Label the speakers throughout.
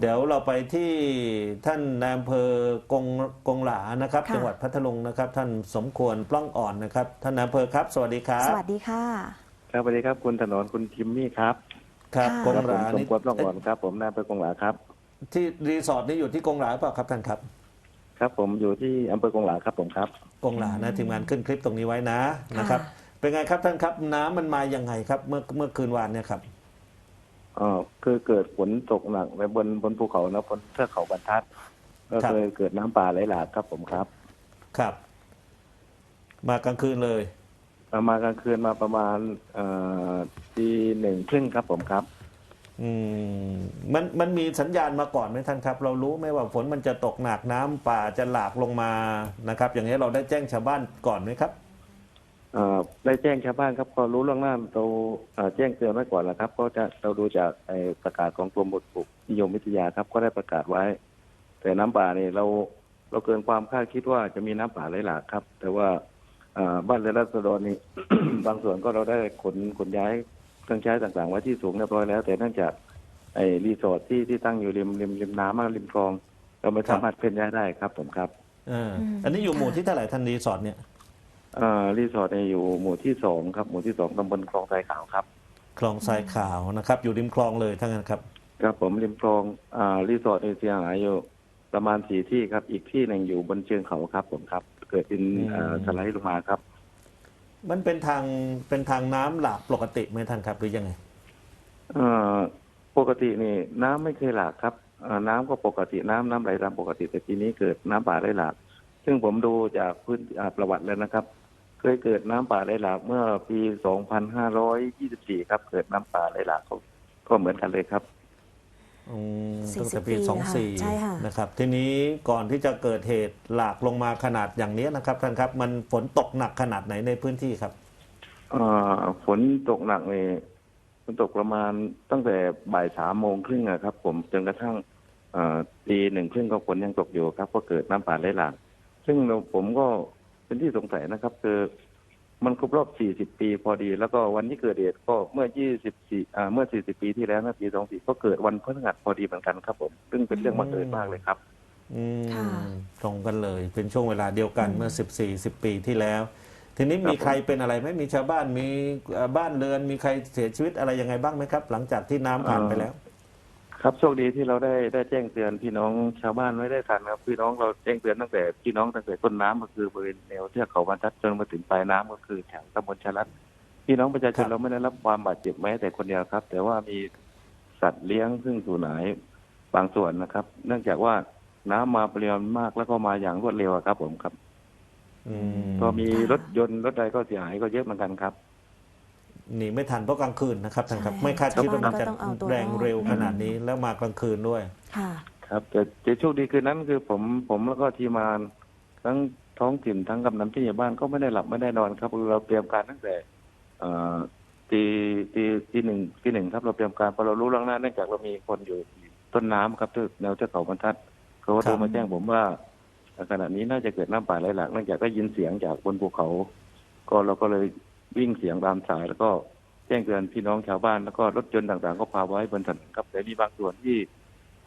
Speaker 1: เดี๋ยวเราไปที่ท่านนายอำเภอกงกงหลานะครับ
Speaker 2: ค่ะ
Speaker 1: จังหวัดพัทลุงนะครับ ท่านสมควรปล้องอ่อนนะครับ ท่านนายอำเภอครับ สวัสดีครับ
Speaker 2: สวัสดีค่ะ
Speaker 3: ครับสวัสดีครับคุณถนนคุณทิมมี่ครับ
Speaker 1: ครับ
Speaker 2: ค่ะ
Speaker 1: กง
Speaker 3: ครับ
Speaker 1: ห
Speaker 3: ผม
Speaker 1: ลา
Speaker 3: สม
Speaker 1: นี่
Speaker 3: ควรต้องก่อนครับ ผมนายอำเภอกงหลาครับ
Speaker 1: ที่รีสอร์ทนี่อยู่ที่กงหลาเปล่าครับท่านครับ
Speaker 3: ครับผมอยู่ที่อำเภอกงหลาครับผมครับ
Speaker 1: กงหลานะทีมงานขึ้นคลิปตรงนี้ไว้นะ
Speaker 2: ค่ะ
Speaker 1: นะครับเป็นไงครับท่านครับน้ำมันมาอย่างไงครับ เมื่อเมื่อคืนวานเนี่ยครับ
Speaker 3: อ๋อคือเกิดฝนตกหนักในบนบนภูเขานะบนเทือกเขาบรรทัด ก็
Speaker 1: ครับ
Speaker 3: เลยเกิดน้ำป่าไหลหลากครับผมครับ
Speaker 1: ครับ มากลางคืนเลย
Speaker 3: เอามากลางคืนมาประมาณเอ่อตีหนึ่งครึ่งครับผมครับ
Speaker 1: อืมมันมันมีสัญญาณมาก่อนไหมท่านครับ เรารู้ไหมว่าฝนมันจะตกหนักน้ำป่าจะหลากลงมานะครับ อย่างนี้ยเราได้แจ้งชาวบ้านก่อนไหมครับ
Speaker 3: เอ่อได้แจ้งชาวบ้านครับพอรู้เรื่องหน้าเราเอ่อแจ้งเตือนไว้ก่อนแล้วครับ ก็จะเราดูจากไอ้ประกาศของกรมอุตุนิยมวิทยาครับ ก็ได้ประกาศไว้ แต่น้ำป่านี่เราเราเกินความคาดคิดว่าจะมีน้ำป่าไหลหลากครับ แต่ว่าเอ่อบ้านเรือนราษฎรนี่ บางส่วนก็เราได้ขนขนย้ายเครื่องใช้ต่างๆไว้ที่สูงเรียบร้อยแล้ว แต่เนื่องจากไอ้รีสอร์ทที่ที่ตั้งอยู่ริมริมริมน้ำมากริมคลอง เราไม่สามารถเคลื่อนย้ายได้ครับผมครับ
Speaker 1: เออ
Speaker 2: อืม
Speaker 1: อันนี้อยู่หมู่
Speaker 2: ค่ะ
Speaker 1: ที่เท่าไหร่ท่านรีสอร์ทเนี่ย
Speaker 3: เอ่อ รีสอร์ทเนี่ยอยู่หมู่ที่สองครับ หมู่ที่สองตำบลคลองทรายขาวครับ
Speaker 1: คลองทรายขาวนะครับ อยู่ริมคลองเลยทั้งนั้นครับ
Speaker 3: ครับผมริมคลองอ่ารีสอร์ทในเชียงรายอยู่ประมาณสี่ที่ครับ อีกที่หนึ่งอยู่บนเชิงเขาครับ ผมครับ เกิดเป็น
Speaker 1: อืม
Speaker 3: อ่าสไลด์ลงมาครับ
Speaker 1: มันเป็นทางเป็นทางน้ำหลากปกติไหมท่านครับหรือยังไง
Speaker 3: เอ่อปกตินี่น้ำไม่เคยหลากครับอ่าน้ำก็ปกติน้ำน้ำไหลตามปกติแต่ทีนี้เกิดน้ำป่าไหลหลาก ซึ่งผมดูจากพื้นอ่าประวัติแล้วนะครับ เคยเกิดน้ำป่าไหลหลากเมื่อปี 2524 ครับ เกิดน้ำป่าไหลหลากก็ก็เหมือนกันเลยครับ
Speaker 1: อืม
Speaker 2: สี่
Speaker 1: ตั้ง
Speaker 2: สิ
Speaker 1: แต่
Speaker 2: บ
Speaker 1: ปี
Speaker 2: ปี
Speaker 1: สองสี่
Speaker 2: ค่ะใช่ค่ะ
Speaker 1: นะครับ ทีนี้ก่อนที่จะเกิดเหตุหลากลงมาขนาดอย่างนี้นะครับท่านครับ มันฝนตกหนักขนาดไหนในพื้นที่ครับ
Speaker 3: เอ่อฝนตกหนักเนี่ยฝนตกประมาณตั้งแต่บ่ายสามโมงครึ่งอะครับ ผมจนกระทั่งเอ่อตีหนึ่งครึ่งก็ฝนยังตกอยู่ครับ ก็เกิดน้ำป่าไหลหลากซึ่งเราผมก็ เป็นที่สงสัยนะครับ คือมันครบรอบ 40 ปีพอดี แล้วก็วันที่เกิดเหตุก็เมื่อ 24อ่าเมื่อ 40 ปีที่แล้วนะปี 24 ก็เกิดวันพฤหัสพอดีเหมือนกันครับผมซึ่งเป็นเรื่องบังเอิญมากเลยครับ
Speaker 1: อืม
Speaker 2: ค่ะ
Speaker 1: ตรงกันเลย เป็นช่วงเวลาเดียวกัน
Speaker 2: อืม
Speaker 1: เมื่อ 14 10 ปีที่แล้ว ทีนี้มี
Speaker 3: ครับผม
Speaker 1: ใครเป็นอะไรไหมมีชาวบ้านมีเอ่อบ้านเรือน มีใครเสียชีวิตอะไรยังไงบ้างไหมครับ หลังจากที่น้ำผ่านไปแล้ว
Speaker 3: ครับโชคดีที่เราได้ได้แจ้งเตือนพี่น้องชาวบ้านไว้ได้ทันครับพี่น้องเราแจ้งเตือนตั้งแต่พี่น้องตั้งแต่ต้นน้ำก็คือบริเวณแนวเทือกเขาบรรทัดจนมาถึงปลายน้ำก็คือแถวตำบลชะลัดพี่น้องประชาช
Speaker 1: ครั
Speaker 3: น
Speaker 1: บ
Speaker 3: เราไม่ได้รับความบาดเจ็บแม้แต่คนเดียวครับ แต่ว่ามีสัตว์เลี้ยงซึ่งสูญหายบางส่วนนะครับ เนื่องจากว่าน้ำมาปริมาณมากแล้วก็มาอย่างรวดเร็วอะครับผมครับ
Speaker 1: อืม
Speaker 3: ก็มี
Speaker 2: ค่ะ
Speaker 3: รถยนต์รถใดก็เสียหายก็เยอะเหมือนกันครับ
Speaker 1: หนีไม่ทันเพราะกลางคืนนะครับท่านครับ
Speaker 2: ใช่
Speaker 1: ไม่คาดคิดว่ามันจะ
Speaker 2: ชาวบ้านก็ต้องเอาตัว
Speaker 1: แรงเร็ว
Speaker 2: รอด
Speaker 1: ขนาดนี้แล้วมากลางคืนด้วย
Speaker 2: ค่ะ
Speaker 3: ครับแต่แต่โชคดีคืนนั้นคือผมผมแล้วก็ทีมงานทั้งท้องถิ่นทั้งกำนันผู้ใหญ่บ้านก็ไม่ได้หลับไม่ได้นอนครับเราเตรียมการตั้งแต่เอ่อตีตีตีหนึ่งตีหนึ่งครับเราเตรียมการพอเรารู้เรื่องหน้าเนื่องจากเรามีคนอยู่ต้นน้ำครับที่แนวเทือกเขาบรรทัดเขาก็โท
Speaker 1: ครั
Speaker 3: ร
Speaker 1: บ
Speaker 3: มาแจ้งผมว่าขณะนี้น่าจะเกิดน้ำป่าไหลหลากเนื่องจากได้ยินเสียงจากบนภูเขา ก็เราก็เลย วิ่งเสียงตามสายแล้วก็แจ้งเตือนพี่น้องชาวบ้าน แล้วก็รถยนต์ต่างๆ ก็พาไว้บนถนนครับแต่มีบางส่วนที่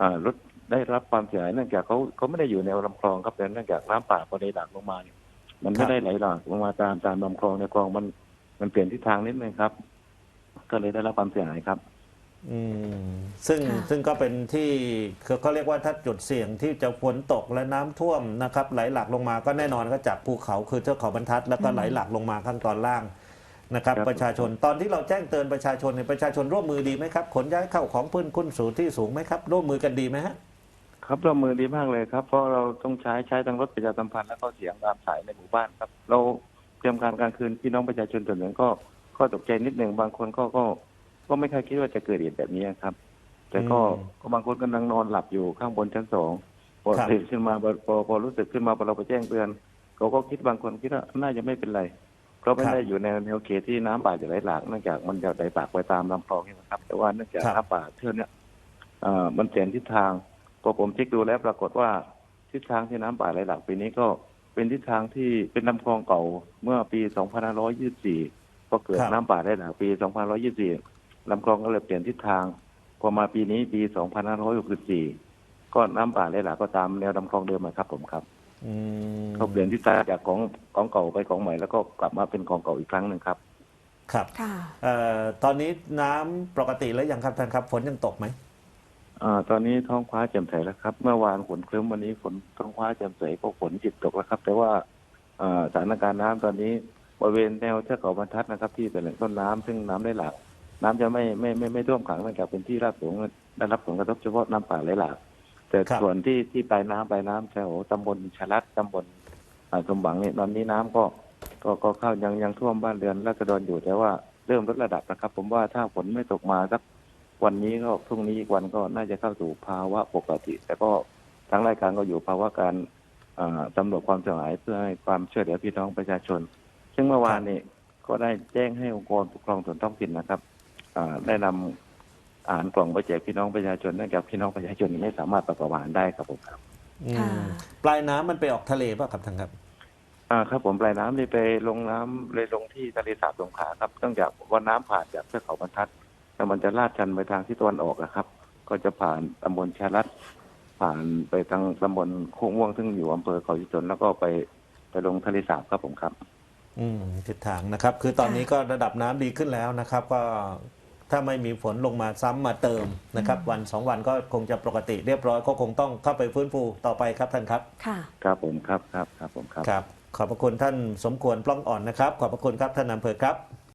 Speaker 3: อ่ารถได้รับความเสียหายเนื่องจากเขาเขาไม่ได้อยู่แนวลำคลองครับแต่เนื่องจากน้ำป่าพอได้หลากลงมาเนี่ยมัน
Speaker 1: ครั
Speaker 3: ไม่
Speaker 1: บ
Speaker 3: ได้ไหลหลากลงมาตามตามลำคลองในคลองมันมันเปลี่ยนทิศทางนิดนึงครับ ก็เลยได้รับความเสียหายครับ
Speaker 1: อืมซึ่ง
Speaker 2: ค่ะ
Speaker 1: ซึ่งก็เป็นที่คือเขาเรียกว่าถ้าจุดเสี่ยงที่จะฝนตกและน้ำท่วมนะครับ ไหลหลากลงมาก็แน่นอนก็จากภูเขาคือเทือกเขาบรรทัดแล้วก็ไหลหลากลงมาข้างตอนล่าง นะครับ
Speaker 3: ครับ
Speaker 1: ประชาชนตอนที่เราแจ้งเตือนประชาชนเนี่ยประชาชนร่วมมือดีไหมครับขนย้ายเข้าของพื้นขึ้นสู่ที่สูงไหมครับ ร่วมมือกันดีไหมฮะ
Speaker 3: ครับเรามือดีมากเลยครับ เพราะเราต้องใช้ใช้ทั้งรถประชาสัมพันธ์แล้วก็เสียงตามสายในหมู่บ้านครับ เราเตรียมการกลางคืนพี่น้องประชาชนส่วนหนึ่งก็ก็ตกใจนิดหนึ่งบางคนก็ก็ก็ไม่คาดคิดว่าจะเกิดเหตุแบบนี้ครับ แต่ก็
Speaker 1: อืม
Speaker 3: ก็บางคนกำลังนอนหลับอยู่ข้างบนชั้นสองพอ
Speaker 1: ครับ
Speaker 3: ตื่นขึ้นมาพอพอพอรู้สึกขึ้นมาพอเราไปแจ้งเตือนเขาก็คิดบางคนคิดว่าน่าจะไม่เป็นไร เพราะไม่ได้อยู่ในแนวเขตที่น้ำป่าจะไหลหลากเนื่องจากมันจะไหลหลากไปตามลำคลองนี่นะครับ แต่ว่าเนื่องจาก
Speaker 1: ครับ
Speaker 3: น้ำป่าเทือกเนี้ยเอ่อมันเปลี่ยนทิศทางพอผมเช็คดูแล้วปรากฏว่าทิศทางที่น้ำป่าไหลหลากปีนี้ก็เป็นทิศทางที่เป็นลำคลองเก่าเมื่อปี 2524 ก็เกิด
Speaker 1: ครับ
Speaker 3: น้ำป่าไหลหลากปี 2524ลำคลองก็เลยเปลี่ยนทิศทางพอมาปีนี้ปี 2564 ก็น้ำป่าไหลหลากก็ตามแนวลำคลองเดิมนะครับผมครับ
Speaker 1: อืม
Speaker 3: เขาเปลี่ยนทิศทางจากของของเก่าไปของใหม่แล้วก็กลับมาเป็นของเก่าอีกครั้งหนึ่งครับ
Speaker 1: ครับ
Speaker 2: ค่ะ
Speaker 1: เอ่อตอนนี้น้ำปกติแล้วยังครับท่านครับฝนยังตกไหม
Speaker 3: อ่า ตอนนี้ท้องฟ้าแจ่มใสแล้วครับ เมื่อวานฝนครึ้มวันนี้ฝนท้องฟ้าแจ่มใสก็ฝนจิตตกแล้วครับ แต่ว่าอ่าสถานการณ์น้ำตอนนี้บริเวณแนวเทือกเขาบรรทัดนะครับ ที่เป็นแหล่งต้นน้ำซึ่งน้ำได้หลากน้ำจะไม่ไม่ไม่ไม่ท่วมขังเนื่องจากเป็นที่ราบสูงได้รับผลกระทบเฉพาะน้ำป่าไหลหลาก แต่
Speaker 1: ครับ
Speaker 3: ส่วนที่ที่ปลายน้ำปลายน้ำแถวตำบลชะลัดตำบลอ่าสมหวังเนี่ยตอนนี้น้ำก็ก็ก็เข้ายังยังท่วมบ้านเรือนราษฎรอยู่แต่ว่าเริ่มลดระดับนะครับ ผมว่าถ้าฝนไม่ตกมาสักวันนี้ก็พรุ่งนี้อีกวันก็น่าจะเข้าสู่ภาวะปกติ แต่ก็ทางรายการก็อยู่ภาวะการอ่าตำรวจความเสียหายเพื่อให้ความช่วยเหลือพี่น้องประชาชน ซึ่งเมื่อวานนี้ก็ได้แจ้งให้องค์กรปกครองส่วนท้องถิ่นนะครับอ่าได้นำ อาหารกล่องไปแจกพี่น้องประชาชนเนื่องจากพี่น้องประชาชนไม่สามารถประกอบอาหารได้ครับผมครับ
Speaker 1: อืม
Speaker 2: ค่ะ
Speaker 1: ปลายน้ำมันไปออกทะเลป่ะครับท่านครับ
Speaker 3: อ่าครับผมปลายน้ำเลยไปลงน้ำเลยลงที่ทะเลสาบสงขลาครับเนื่องจากว่าน้ำผ่านจากเทือกเขาบรรทัดแล้วมันจะลาดชันไปทางที่ตะวันออกอะครับ ก็จะผ่านตำบลชาลัดผ่านไปทางตำบลโคกม่วงซึ่งอยู่อำเภอเขาชิชนแล้วก็ไปไปลงทะเลสาบครับผมครับ
Speaker 1: อืมทิศทางนะครับ คือตอนนี้ก็ระดับน้ำดีขึ้นแล้วนะครับ ก็ ถ้าไม่มีฝนลงมาซ้ำมาเติมนะครับ วันสองวันก็คงจะปกติเรียบร้อยก็คงต้องเข้าไปฟื้นฟูต่อไปครับท่านครับ
Speaker 2: ค่ะ
Speaker 3: ครับผมครับครับครับผมครับ
Speaker 1: ครับ ขอบพระคุณท่านสมควรปล้องอ่อนนะครับ ขอบพระคุณครับท่านอำเภอครับ